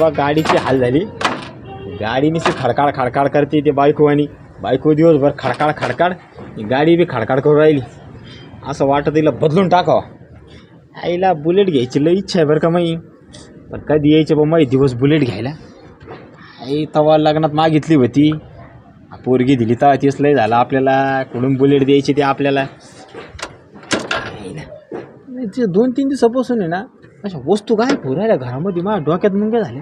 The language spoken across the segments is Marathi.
बा गाडीची हाल झाली. गाडी नुसती खडकाड खडकाड करते ते बायको आणि बायको दिवसभर खडकाड खडकाड. गाडी बी खडकाड करून राहिली. असं वाटत तिला बदलून टाकावं. आईला बुलेट घ्यायची लई इच्छा आहे बरं का माई. पण कधी यायचं बा माई दिवस बुलेट घ्यायला? आई तवा लग्नात मागितली होती. पोरगी दिली तवा तेच लय झालं आपल्याला. कुठून बुलेट द्यायची ते आपल्याला? आईला. ते दोन तीन दिवसापासून आहे ना अशा वस्तू काय पुरायला घरामध्ये माझ्या डोक्यात काय झाले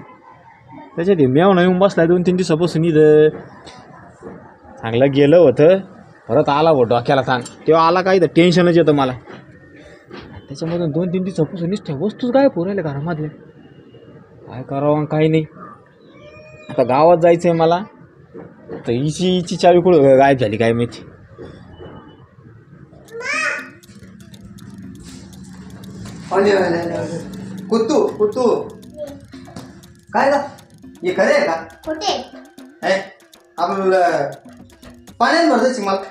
त्याच्यात हे मेव येऊन बसला दोन तीन दिवसापासून इथं. चांगलं गेलं होतं. परत आला हो डोक्याला ताण. तेव्हा आला काय तर टेन्शनच येतं मला. त्याच्यामधून दोन तीन दिवसापासून निष्ठ्या वस्तूच काय पुरायला घरामधल्या काय करावं काही नाही. आता गावात जायचं आहे मला. तर हिची हिची चावी कुठं गायब झाली काय माहिती? Olha, olha, olha. आले. कुत्तू कुत्तू. काय का हे खरे आहे का? कुठे? हे आपलं पाण्यात भरतायची मला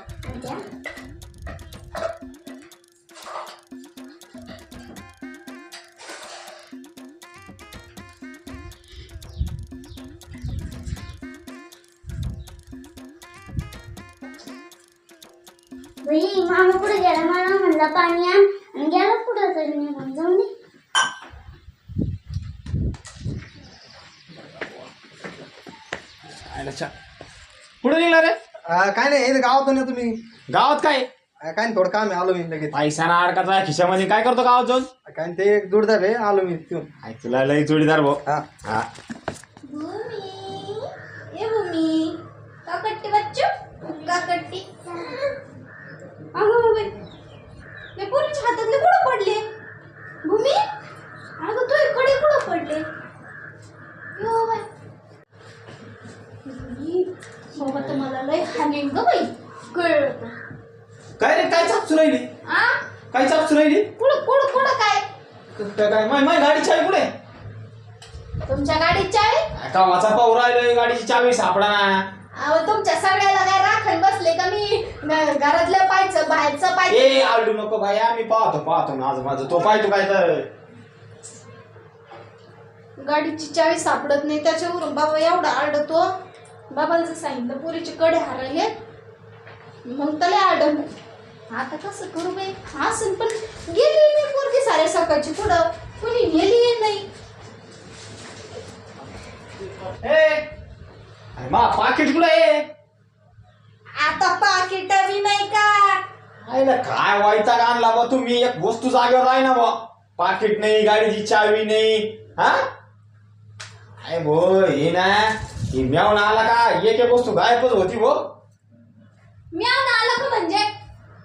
बाई मामा कुठे गेला मला म्हणला पाणी आण आणि गेला कुठं तरी निघून जाऊन दे पुढे निघला रे आ, काय नाही इथे गावातून येतो मी. गावात काय? काय नाही थोडं काम आहे आलो मी लगेच. पैसा ना अडकाचा खिशामध्ये काय करतो गावात जाऊन? काय नाही, ते एक जोडदार आहे आलो मी तिथून आई तुला लई जोडीदार भाऊ. हा. हा. भूमी ए भूमी काकट्टी बच्चू काकट्टी. अगं बाई मी पोरीच्या हातातले कुठं पडले? भूमी अगं तू कडे कुठं पडले? यो बाबा तर मला लय हानेन ग बाई. कळलं तर. काय रे काय चापसू राहिली? आ? काय चापसू राहिली? कुठं कुठं कुठं काय? काय काय? माय माय गाडी चावी कुठे? तुमच्या गाडीत चावी? का वाचा पाहू राहिलोय गाडीची चावी सापडा ना. अहो तुमच्या सगळ्याला काय राखण बसले का मी? घ- घरातलं पाहायचं बाहेरचं पाहायचं? ए आलू नको बाई आम्ही पाहतो पाहतो माझं माझं तो पाहतो काय तर. गाडीची चावी सापडत नाही त्याच्यावरून बाबा एवढा आडतो जर सांगितलं पुरीचे कडे हरले. मग त्याला आडम आता कसं करू बाई? असं पण गेली मी पोरगी साऱ्या सकाळची पुढं. कुणी नेली नाही. अरे मा पाकिट कुठे आहे? आता पाकिट बी नाही का? आईला काय वाईचा आणला बा तुम्ही? एक वस्तू जागेवर आहे ना बा. पाकिट नाही गाडीची चावी नाही. हा? काय भो हे ना. ही मेवणा आला का एक एक वस्तू गायबच होती भो मी आला का म्हणजे?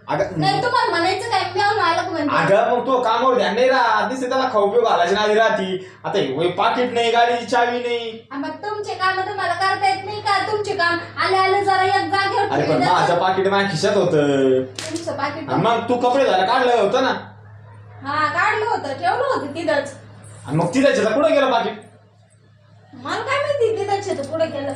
अगं नाही तुम्हाला म्हणायचं काय? मी आला का म्हणजे? अगं मग तो कामावर ध्यान नाही राहत. दिसते त्याला खाऊ पिऊ घालायची नादी राहती. आता हे वय पाकिट नाही गाडीची चावी नाही. आ, मग तुमचे काम तुम्हाला करता येत नाही का? तुमचे काम आले आले जरा एक जागेवर अरे पण माझं जातं. पाकिट माझ्या खिशात होतं. तुमचं पाकिट आणि मग तू कपडे झाला काढलं होतं ना. हा काढलं होतं. ठेवलं होतं तिथंच. आणि मग तिथे कुठं गेलं पाकिट? मला काय माहिती आहे पुढे गेलं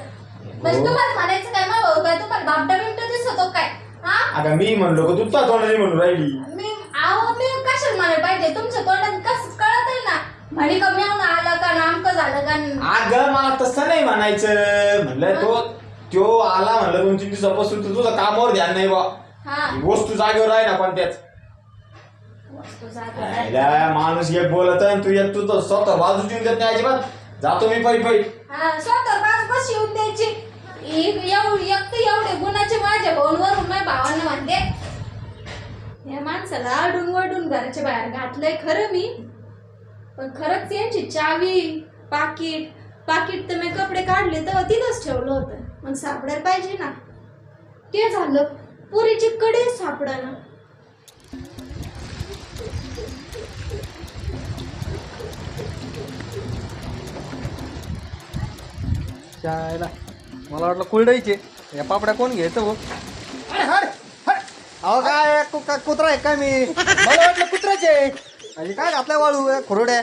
म्हणजे तुम्हाला म्हणायचं काय भाऊ काय तुम्हाला बापडा दिसतो काय? हा? आता मी म्हणलो का तू तोंडाने म्हणून राहिली. मी आहो मी कशाला म्हणायला पाहिजे? तुमच्या तोंडात कसं कळत आहे ना? म्हणे कमी आलं का नामकं झालं का? अगं मला तसं नाही म्हणायचं. म्हणलं तो तो आला म्हणलं दोन तीन दिवसापासून तर तुझं कामावर ध्यान नाही बा हा. वस्तू जागेवर आहे ना पण त्याच वस्तू जागेवर आहे. राहिला माणूस एक बोलत आणि तू एक तू तर स्वतः बाजू देऊन देत नाही अजिबात. जातो मी पै पै. हा स्वतः बाज कशी येऊन द्यायची. एक एवढी एक तर एवढे गुणाचे माझ्या भाऊंवरून माझ्या भावांना म्हणते या माणसाला अडून वडून घराच्या बाहेर घातलंय खरं मी. पण खरंच यांची चावी पाकिट पाकिट तर मी कपडे काढले तेव्हा तिथंच ठेवलं होतं. मग सापडायला पाहिजे ना. ते झालं. पुरीची कडे सापडाना चायला मला वाटलं कुरडईचे. या पापड्या कोण घ्यायचं हो अहो काय कु- काय कुत्रा आहे का मी? मला वाटलं कुत्र्याचे. आणि काय घातलाय वाळू खुरड्या?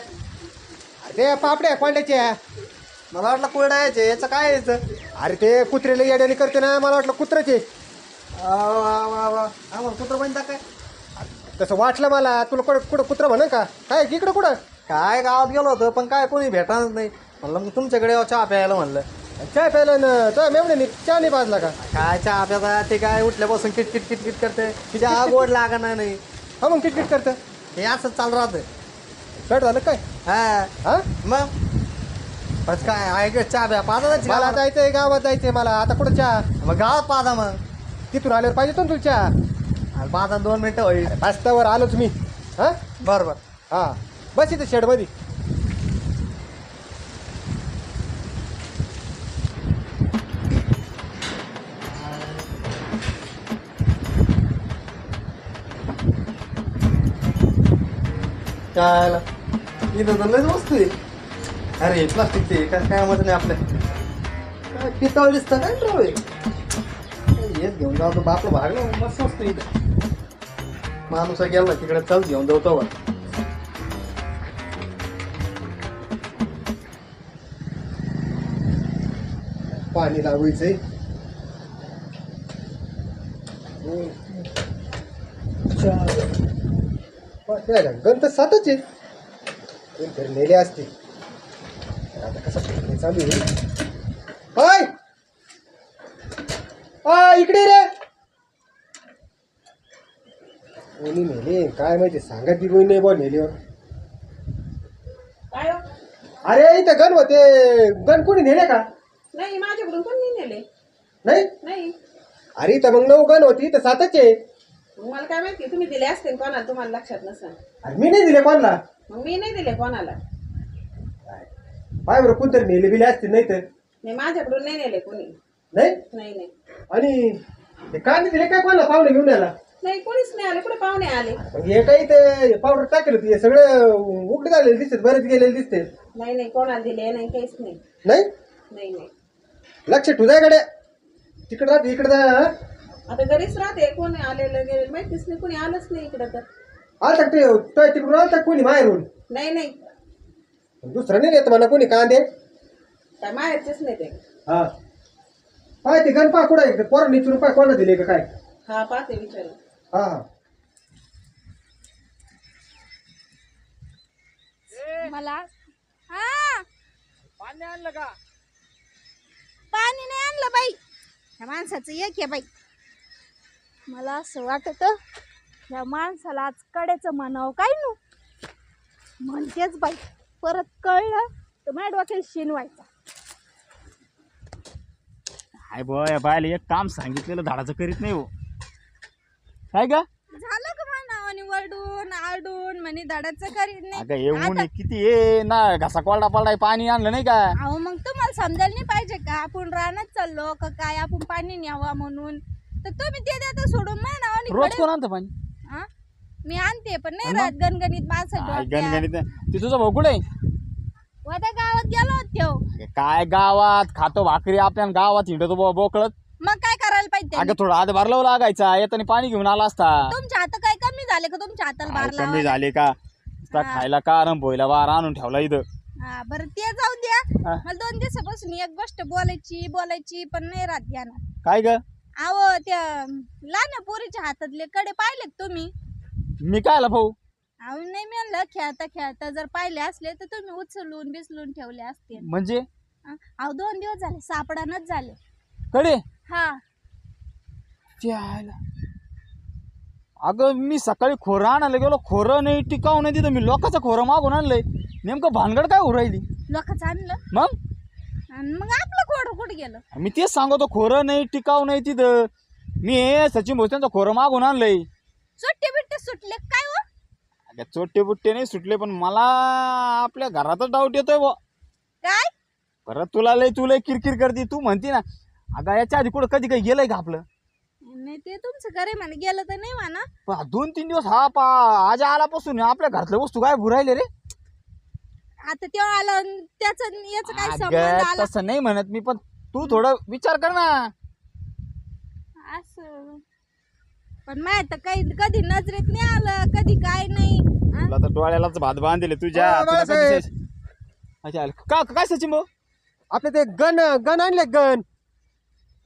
ते पापड्या कोंड्याच्या मला वाटलं कुरडायचे याचं काय यायचं अरे ते कुत्रेला येड्याने करते ना मला वाटलं कुत्र्याचे. आम्हाला कुत्र बनता काय? तसं वाटलं मला. तुला कुठं कुठं कुत्रं म्हणा का? काय इकडं कुठं? काय गावात गेलो होतो पण काय कोणी भेटणार नाही. म्हणलं मग तुमच्याकडे यावं चहा प्यायला म्हणलं. चहा प्यायला ना तो मेवणे चहा नाही पाजला का? काय चहा प्यायचा? ते काय उठल्यापासून किटकिट किटकिट करते तिच्या हा गोड लागा नाही. हा मग किटकिट करतं. हे असंच चालू राहतं. कट झालं काय? हा. हा? मग? बस काय ऐक चहा प्या पाजा मला जायचंय गावात जायचंय मला. आता कुठं चहा? मग गावात पाजा मग. तिथून आल्यावर पाहिजे तो ना तुला पाजा दोन मिनिटं होईल. रस्त्यावर आलोच मी. हा? बरं बरं हा. बस इथं शेडमध्ये काय इथं तर लयच वस्तू आहे. अरे प्लास्टिकचे काय काय मत नाही आपल्या. काय पितळ दिसतं काय राव येत हेच घेऊन जाऊ तो बापला भागला. मस्त असतो इथं. माणूस गेला तिकडे चल घेऊन जाऊ तो पाणी लावायचंय. गण तर सातच आहे. कोणतरी नेले असते. आता कसं फिरणे चालू आहे. हाय आ इकडे रे! कोणी नेले? काय माहिती? सांगत बी कोणी नाही बॉ नेल्यावर. काय हो? अरे इथं गण होते. गण कोणी नेले का? नाही माझ्याकडून पण नाही नेले. नाही? नाही. अरे इथं मग नऊ गण होती तर सातच आहे. मला काय माहिती? तुम्ही दिले असते कोणाला? तुम्हाला लक्षात नसेल. अरे मी नाही दिले कोणाला. मग मी नाही दिले कोणाला. पाय बरं कोणतरी नेले बिले असते नाही तर? नाही माझ्याकडून नाही नेले कोणी. नाही? नाही नाही. आणि ते कांदे दिले? काय कोणाला पाहुणे घेऊन यायला? नाही कोणीच नाही आले. कुठे पाहुणे आले? मग हे काही ते पावडर टाकेल होती. हे सगळं उघडे झालेले दिसते बरेच गेलेले दिसते. नाही नाही. कोणाला दिले? नाही काहीच नाही. नाही? नाही नाही. लक्ष ठुजायकडे तिकडे राहते इकडे जा हा? आता घरीच राहते कोणी आलेलं गेलेलं माहितीच नाही कोणी आलंच नाही इकडं तर. आलता ते तो तिकडून आलता कोणी माहेरून? नाही नाही. दुसरं नाही येत म्हणा कोणी कांदे? काय माहेरचेच नाही ते. हा. पाय ते गणपा कुठं आहे पोरं निचून पाय कोणाला दिले का काय? हा पाहते विचारू हा हा. मला? हा. पाणी आणलं का? पाणी नाही आणलं बाई. ह्या माणसाचं एक आहे बाई. मला असं वाटत ह्या माणसाला आज कड्याचं म्हणावं काय नू? म्हणतेच बाई परत कळलं तर माझ्या डोक्याला शिनवायचा हाय बॉय बायला एक काम सांगितलेलं धाडाचं करीत नाही हो. काय का? झालं का आणि वरडून आरडून म्हणे धडाचं करीत नाही. अगं हे ऊन आता- आहे, किती ये ना घसा कोरडा पडलाय पाणी आणलं नाही का? अहो मग तुम्हाला समजायला नाही पाहिजे का? आपण रानात चाललो का काय? आपण पाणी न्यावा म्हणून. तर तुम्ही ते देता सोडून म्हणावं रोज आणि कोण आणतं पाणी हा? मी आणते पण नाही? राहत गणगणित माणसं. गणगणित नाही. ते तुझं भाऊ कुठे आहे? उद्या गावात गेलो होतो काय गावात खातो भाकरी आपल्या गावात हिंडतो बोकळत मग काय करायला पाहिजे? अगं थोडं आध भरलाव लागायचा येताना पाणी घेऊन आला असता तुमच्या हात काय कमी झाले का तुमच्या हाताला बार कमी झाले का हा. खायला का आराम भोयला बार आणून ठेवला इथं हा बरं ते जाऊ द्या हा. मला दोन दिवसापासून एक गोष्ट बोलायची बोलायची पण नाही राहत ध्यानात काय ग अहो त्या लहान पोरीच्या हातातले कडे पाहिले का तुम्ही. मी काय आला भाऊ? अहो नाही म्हणलं खेळता खेळता जर पाहिले असले तर तुम्ही उचलून बिचलून ठेवले असते. म्हणजे? अहो दोन दिवस झाले सापडानच झाले. कडे? हा. आयला अगं मी सकाळी खोरं आणायला गेलो खोरं नाही टिकाव नाही तिथं. मी लोकांचं खोरं मागून आणलंय. नेमकं भानगड काय उरायली लोकांचं आणलं? मग? आणि मग आपलं खोडं कुठं गेलं? मी तेच सांगतो खोरं नाही टिकाव नाही तिथं. मी हे सचिन भोसल्यांचं खोरं मागून आणलंय. सुट्टे बिट्टे सुटले काय हो? अगं चोट्टे बुट्टे नाही सुटले पण मला आपल्या घरातच डाऊट येतोय बुवा. काय? परत तुला लय तुला किरकिर करते तू म्हणती ना अगं याच्या आधी कुठं कधी काही गेलंय का आपलं? नाही ते तुमचं घरी म्हणे गेलं तर नाही म्हणा. पण हा दोन तीन दिवस हा पा आज आल्यापासून आपल्या घरातल्या वस्तू काय भुरायले रे? आता तेव्हा आलं त्याचं याचं काय संबंध अगं आला? तसं नाही म्हणत मी पण तू थोडं विचार कर ना. असं. पण माहीत तर काही कधी नजरेत नाही आलं कधी काय नाही हा? तुला तर डोळ्यालाच भात बांधले तुझ्या. हो, तुला बाळासाहेब. कधी शेष- अच्छा आलं. का काय सचिन भाऊ? आपले ते गण गण आणले गण.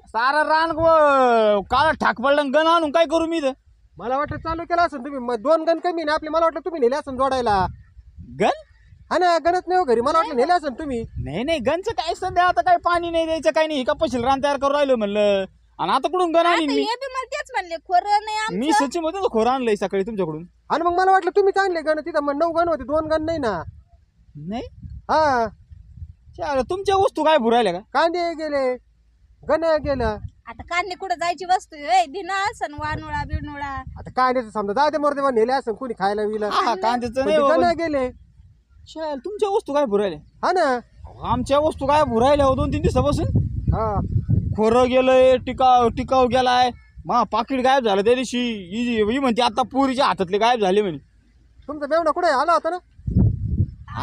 सारा रान व- काळा ठाक पडलं गण आणून काय करू मी इथं? मला वाटलं चालू केलं असेल तुम्ही. मग दोन गण कमी ना आपले मला वाटलं तुम्ही नेले असेल जोडायला. गण? हा ना गणत नाही हो घरी. मला वाटलं नेले असेल तुम्ही. नाही नाही गणचं काय सध्या? आता काय पाणी नाही द्यायचं काही नाही. का पशील रान तयार करून राहिलो म्हणलं. आणि आता कुठून गण आता आणीन मी? हे बी मला तेच म्हणले खोरं नाही मी सचिनमध्ये खोरं आणलंय सकाळी तुमच्याकडून. आणि मग मला वाटलं तुम्ही चांगले गण. तिथं मग नऊ गण होते दोन गण नाही ना. नाही? हा. चालेल. तुमच्या वस्तू काय भुरायल्या का? कांदे गेले गण गेलं. आता कांदे कुठं जायची वस्तू आहे? दिना असन वानुळा बिनुळा. आता कांद्याचं समजा जाऊ दे मोरदे नेले असेल कोणी खायला विला. हा कांद्याचं नाही गण बाबा. गेले. चालेल. तुमच्या वस्तू काय भुरायल्या हा ना. आमच्या वस्तू काय भुरायल्या हो दोन तीन दिवसापासून? हा. खोरं गेलंय टिकाव टिकाव गेलाय. मा पाकिट गायब झालं त्या दिवशी. ही ही म्हणते आता पुरीच्या हातातले गायब झाले म्हणे. तुमचा मेवणा कुठे आला होता ना?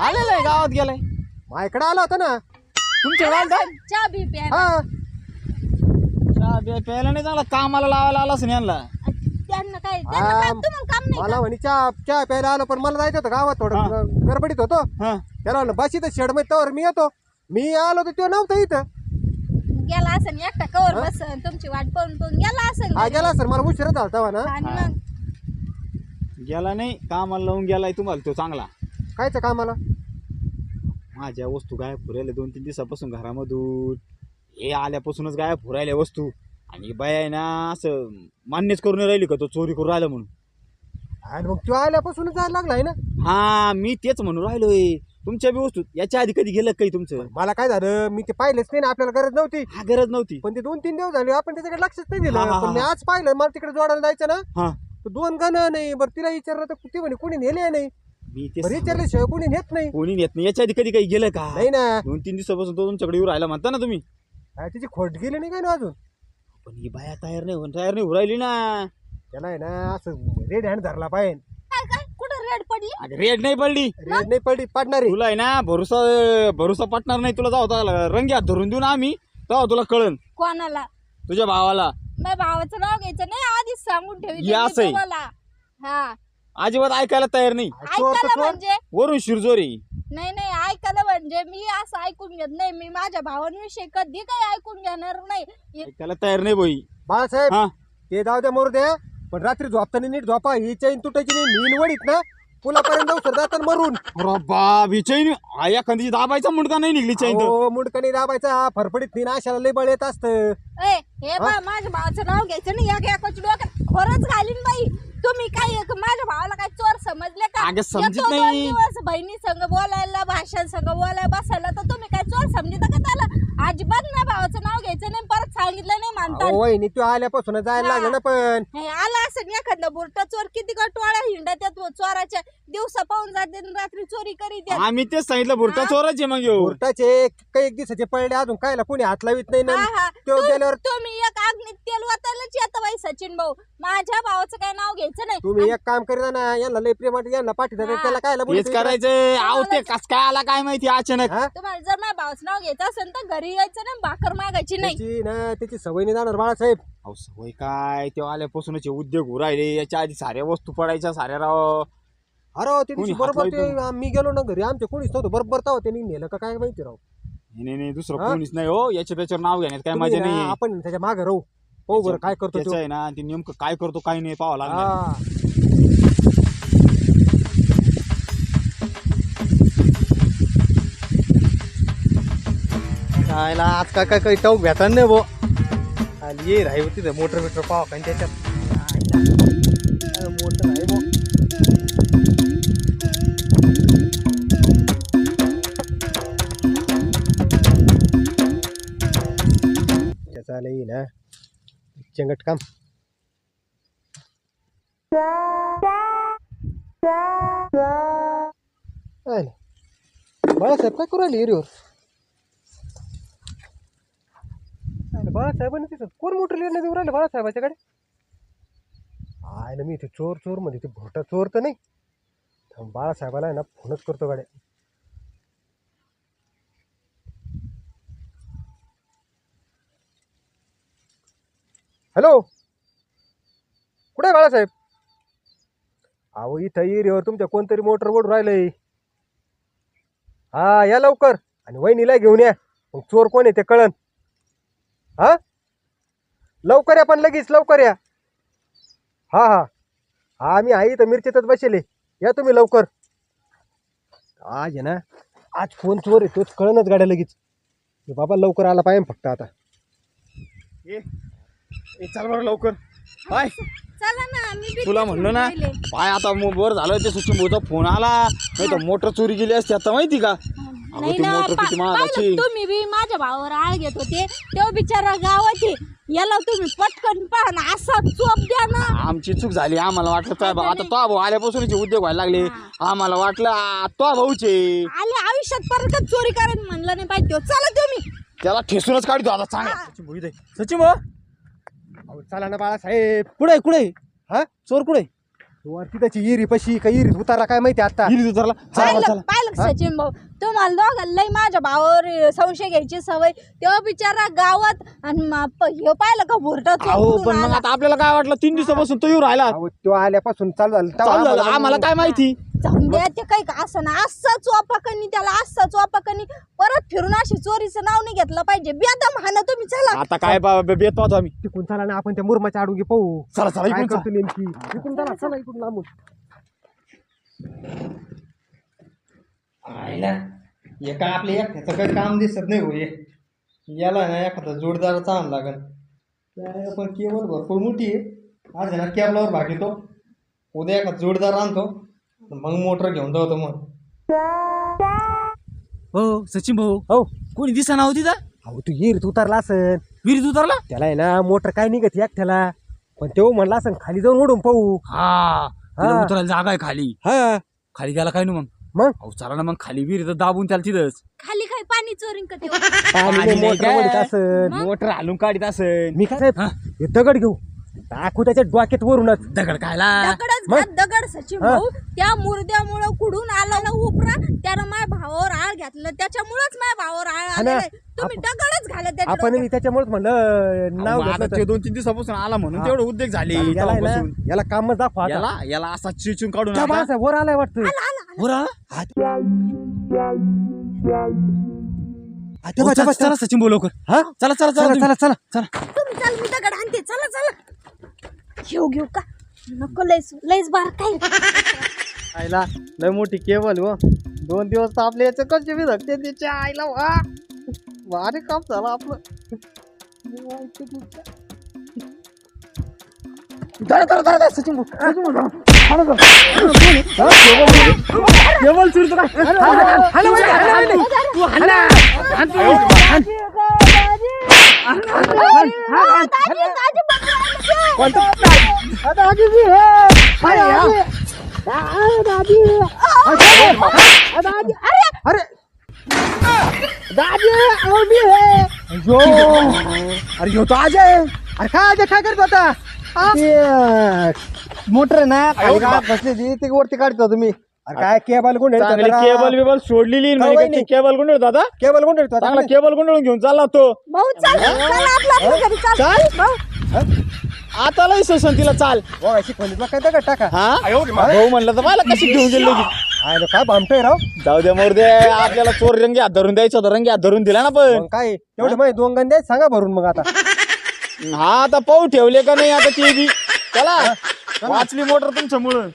आलेलं आहे गावात गेलाय. माझ्याकडे आला होता ना. तुमच्या गावात काय? चहा बी प्या हा. चहा बिया प्यायला नाही चांगला. कामाला लावायला आलाच नाही यांना. त्यांना काय त्यांना काय आ, तुम्हाला काम नाही मला म्हणे चहा चहा प्यायला आलो पण मला जायचं होतं गावात थोडं. गडबडीत होतो. हा. त्याला म्हणलं बस इथं शेडमध्ये तवर मी येतो. मी आलो तर तो नव्हता इथं. गेला असन एकटा कवर बसन तुमची वाट पाहून पाहून गेला असन हा. गेला सर मला उशीर झाला तेव्हा ना. आणि मग? गेला नाही कामाला लावून गेलाय तुम्हाला तो चांगला. कायचं कामाला? माझ्या वस्तू गायब फुरायला दोन तीन दिवसापासून घरामधून. हे आल्यापासूनच गायब फुरायल्या वस्तू. आणि बाय आहे ना असं मान्यच करून राहिली का तो चोरी करून राहिला म्हणून? आणि मग तो आल्यापासूनच जायला लागलाय ना? हा मी तेच म्हणून राहिलोय. तुमच्या बी वस्तू याच्या आधी कधी गेलं काही तुमचं? मला काय झालं मी ते पाहिलेच नाही ना आपल्याला गरज नव्हती. हा गरज नव्हती. पण ते दोन तीन दिवस झाले आपण त्याच्याकडे लक्षच नाही हा, दिलं पण मी हा. आज पाहिलं मला तिकडे जोडायला जायचं ना. हा. तर दोन गण नाही बरं तिला विचारलं तर ती म्हणे कोणी नेले नाही? मी ते बरं विचारल्याशिवाय कोणी नेत नाही. कोणी नेत नाही. याच्या आधी कधी काही गेलं का? नाही ना. दोन तीन दिवसापासून तो तुमच्याकडे येऊ राहिला म्हणता ना तुम्ही. तिची खोट गेली नाही काय ना अजून? पण ही बाया तयार नाही होऊन तयार नाही होऊ राहिली ना. त्याला आहे ना असं रेड हँड धरला पाहिजे. काय काय? कुठं रेड पडली? अगं रेड नाही पडली. रेड नाही पडली पडणारी. तुला आहे ना भरोसा भरोसा पटणार नाही तुला जाऊ रंगी हात धरून देऊ ना आम्ही. तेव्हा तुला कळन. कोणाला? तुझ्या भावाला. माझ्या भावाचं नाव घ्यायचं नाही आधीच सांगून ठेवी हा. अजिबात ऐकायला तयार नाही. चोर तर ऐकायला चोर. म्हणजे? वरून शिरजोरी. नाही नाही म्हणजे मी असं ऐकून घेत नाही. मी माझ्या भावांविषयी कधी काही ऐकून घेणार नाही. ऐकायला तयार नाही बाई. बाळासाहेब हा. ते जाऊ द्या मोरू द्या पण रात्री झोपताना नीट झोपा. ही चैन तुटायची नाही. नीन वडीत ना. पुलापर्यंत जाऊ सर जाताना मरून. अरे बाप ही चैन या एखादी दाबायचा मुंडका नाही निघली चैन. तर. हो मुंडकणी दाबायचा. फरफडीत नीन अशाला लय बळ येत असतं. ए, हे बा माझ्या भावाचं नाव घ्यायचं नाही. या डोक्यात खरंच घालीन बाई. तुम्ही काय एक- माझ्या भावाला काय चोर समजले का अगं, समजत येतो दोन नाही. दिवस बहिणी संग बोलायला भाषण संग बोलायला बसायला तर तुम्ही काय चोर समजत का त्याला अजिबात नाही भावाचं नाव घ्यायचं नाही परत वहिनी तू आल्यापासून जायला लागलं ना पण. हे आला असं एखादा बुरटा चोर किती का टोळा हिंडा त्या चोराच्या. दिवसा पाहून जाते आणि रात्री चोरी करीत येत. आम्ही तेच सांगितलं बुरटा चोराचे मग येऊ उरटाचे काही एक दिवसाचे पडले अजून कायला कोणी हात लावित नाही ना. हा. तो गेल्यावर तुम्ही एक अग्नीत तेल वाचायलाच येतं बाई सचिन भाऊ. माझ्या भावाचं काय नाव घ्यायचं नाही. तुम्ही एक काम करीत ना यांना लय प्रेमात यांना पाठी हा. त्याला कायला बोलतो इकडं? करायचं. आव ते कस काय आला काय माहिती अचानक? हा? तुम्हाला जर माझ्या भावाचं नाव घ्यायचं असेल तर घरी यायचं ना भाकर मागायची नाही. त्याची ना त्याची सवय नाही जाणार बाळासाहेब. अहो सवय काय तेव्हा आल्यापासूनच हे उद्योग उरायले याच्या आधी साऱ्या वस्तू पडायच्या साऱ्या राव. अरे हो, ते कोणी दिवशी हात बरोबर ते मी गेलो ना घरी आमच्या कोणीच नव्हतं बरोबर तेव्हा त्यांनी नेलं का काय माहिती राव. नाही, नाही नाही दुसरं हा? कोणीच नाही हो याच्या त्याच्यावर नाव घेण्यात काय तुम्ही मजा ना, नाही. आपण त्याच्यामागे राहू. हो बरं काय करतो त्याचं तो आहे ना ते नेमकं काय करतो काय नाही पाहावं लागणार. हा. खायला आज काय काय काही टाऊक भेटा नाही भो आली ये राही होती मोटर बिटर पाव काय त्याच्यात मोटर आहे भो त्याचा लई ना चंगट काम। आले. बाळासाहेब काय करू राहिले एरिवर बाळासाहेबांना तिथं कोण मोटर लिहिणं देऊ राहिलं बाळासाहेबाच्याकडे? आहे ना मी इथे चोर चोर म्हणजे ते भोटा चोर तर नाही. बाळासाहेबाला आहे ना फोनच करतो गाड्या. हॅलो? कुठे आहे बाळासाहेब? अहो इथं एरियावर तुमच्या कोणतरी मोटर ओढून राहिलंय. हा या लवकर. आणि वहिनीला घेऊन या. मग चोर कोण आहे ते कळन. हा? लवकर या पण लगेच लवकर या. हा हा. हा मी आहे इथं मिरचीतच बसेले. या तुम्ही लवकर. आज आहे ना आज फोन चोर आहे तोच कळणच गाड्या लगेच. हे बाबा लवकर आला पाहिजे फक्त आता. ए ए, चल बरं लवकर. पाय चला ना मी बी तुला म्हणलं ना. पाय आता मग वर झालं ते सचिन भाऊचा फोन आला. नाही तर मोटर चोरी गेली असती आता माहिती का? अगं नाही ती ना मोटर पा- किती पाहिलं महागाची तुम्ही बी? माझ्या भावावर आळ घेत होते. तेव्हा बिचारा आहे. याला तुम्ही पटकन पहा ना असा चोप द्या ना. आमची चूक झाली आम्हाला वाटलं तो भाऊ आता तो भाऊ आल्यापासून उद्योग व्हायला लागले. आम्हाला वाटलं आ, तो भाऊचे. आले आयुष्यात परत चोरी करायला म्हणलं नाही पाहिजे हो. चला तुम्ही. त्याला ठेसूनच काढतो आता चांगला सचिन भाऊ इथे. सचिन भाऊ. अहो चला ना बाळासाहेब. कुठे कुठे हा? चोर कुठे वरती त्याची इरी पशी का इरीत उतारा काय माहिती आता? गिरी उतरला. चला पाहिलं चला. पाहिलं सचिन भाऊ? तुम्हाला दोघांना लय माझ्या भावावर संशय घ्यायची सवय. तेव्हा बिचारा गावात आणि मा- प- हे पाहिलं का भुरटा अहो पण मग आता आपल्याला काय वाटलं? तीन दिवसापासून तो येऊ राहिला. अहो तो आल्यापासून चालू झालं. तेव्हा चालू झालं. आम्हाला- आम्हाला काय माहिती? जाऊन द्या ते काही का असं ना असाच वापाकनी त्याला असाच वापाकनी परत फिरून अशी चोरीचं नाव नाही घेतलं पाहिजे. बेदम हा ना तुम्ही चला. आता काय बेत पाहतो आम्ही तिकून चला ना आपण त्या मुरमाच्या आडून पाहू. चला चला काय इकडून करतो नेमकी? इकडून चला चला इकडून लांबून. हे काय आपल्या एकट्याचं काही काम दिसत नाही हो हे. याला ना एखादा जोडदार चांगला लागल त्या पण केबल भरपूर मोठी आहे आज आहे ना केबलावर भागीतो उद्या एखादा जोडदार आणतो. मग मोटर घेऊन जातो मग. हो सचिन भाऊ. हो. कोणी दिसा होती तिथं अहो तू इरीत उतरला असन. विहिरीत उतरला? त्याला आहे ना मोटर काय निघत एकट्याला. पण तो म्हणला असं खाली जाऊन ओढून पाहू. हा तिथं हा. उतरायला जागा आहे खाली. हा. खाली गेला काय ना मग? मग? अहो चला ना मग खाली विहीर दाबून त्याला तिथंच. खाली काही पाणी चोरीन का पाणी नाही मोटर काय? ओढीत असन मोटर हालून काढीत असेल मी काय साहेब हा? हे दगड घेऊ. टाकू त्याच्या डोक्यात वरूनच दगड खायला दगडच मग? घात दगड सचिन हा. भाऊ त्या मुर्द्यामुळं कुडून आला ना उपरा त्यानं माझ्या भावावर आळ घातलं त्याच्यामुळेच माझ्या भावावर आळ हा ना. आलेलं आहे. तुम्ही दगडच घाला त्याच्या आपण मी. त्याच्यामुळेच म्हणलं नाव अहो, आता घेतलं ते. दोन तीन दिवसापासून आला म्हणून हा. तेवढं उद्योग झाले याला आहे ना, तेव्हापासून. याला कामच दाखवा आता. याला याला असा चिचून काढून त्या आता- माणसा वर आलाय वाटतं वर आला? हो, चला सचिन बोल लवकर हा? चला चला चला चला तुम्ही. चला चला चला तुम्ही चल मी दगड आणते चला चला घेऊ घेऊ का नको लयच लयच बार काय आईला लय मोठी केबल हो दोन दिवस तर आपले याचे कसे बी धकते त्याच्या आईला वा भारी काम झालं आपलं सचिन भाऊ सचिन भाऊ चला, चला. हा, केबल- केबल चोरीचं काय? हाणा, हाणा, हाणा, हाणा, हाणा. तू हाणा. हाण तू. हाण. कोणतं? अरे अयो. अरे. ह्यो तो अजय अरे काय अजय काय करतो आता? मोटर आहे ना खाली गावात बसली ती ती वरती काढतो तुम्ही. अरे काय केबल कोण चांगली केबल बिबल सोडलेली हो, नाही. केबल गुंडळ दादा? केबल कोण चांगला केबल गुंडळून घेऊन चालला तो. भाऊ चल चल आपलं आपलं घरी चल. भाऊ. आता लय सेशन तिला चाल. अशी खोलीतला काय दगड टाका. हा? भाऊ म्हणलं तर मला कशी घेऊन गेली काय भामटोय राव. जाऊ दे मोर दे. आपल्याला चोर रंगी हात धरून द्यायचं होतं रंगी हात धरून दिला ना पण. मग काय एवढे माहिती दोन गंदे सांगा भरून मग आता. हा आता पाहू ठेवले का नाही आता ते बी. चला. वाचली मोटर तुमच्यामुळं.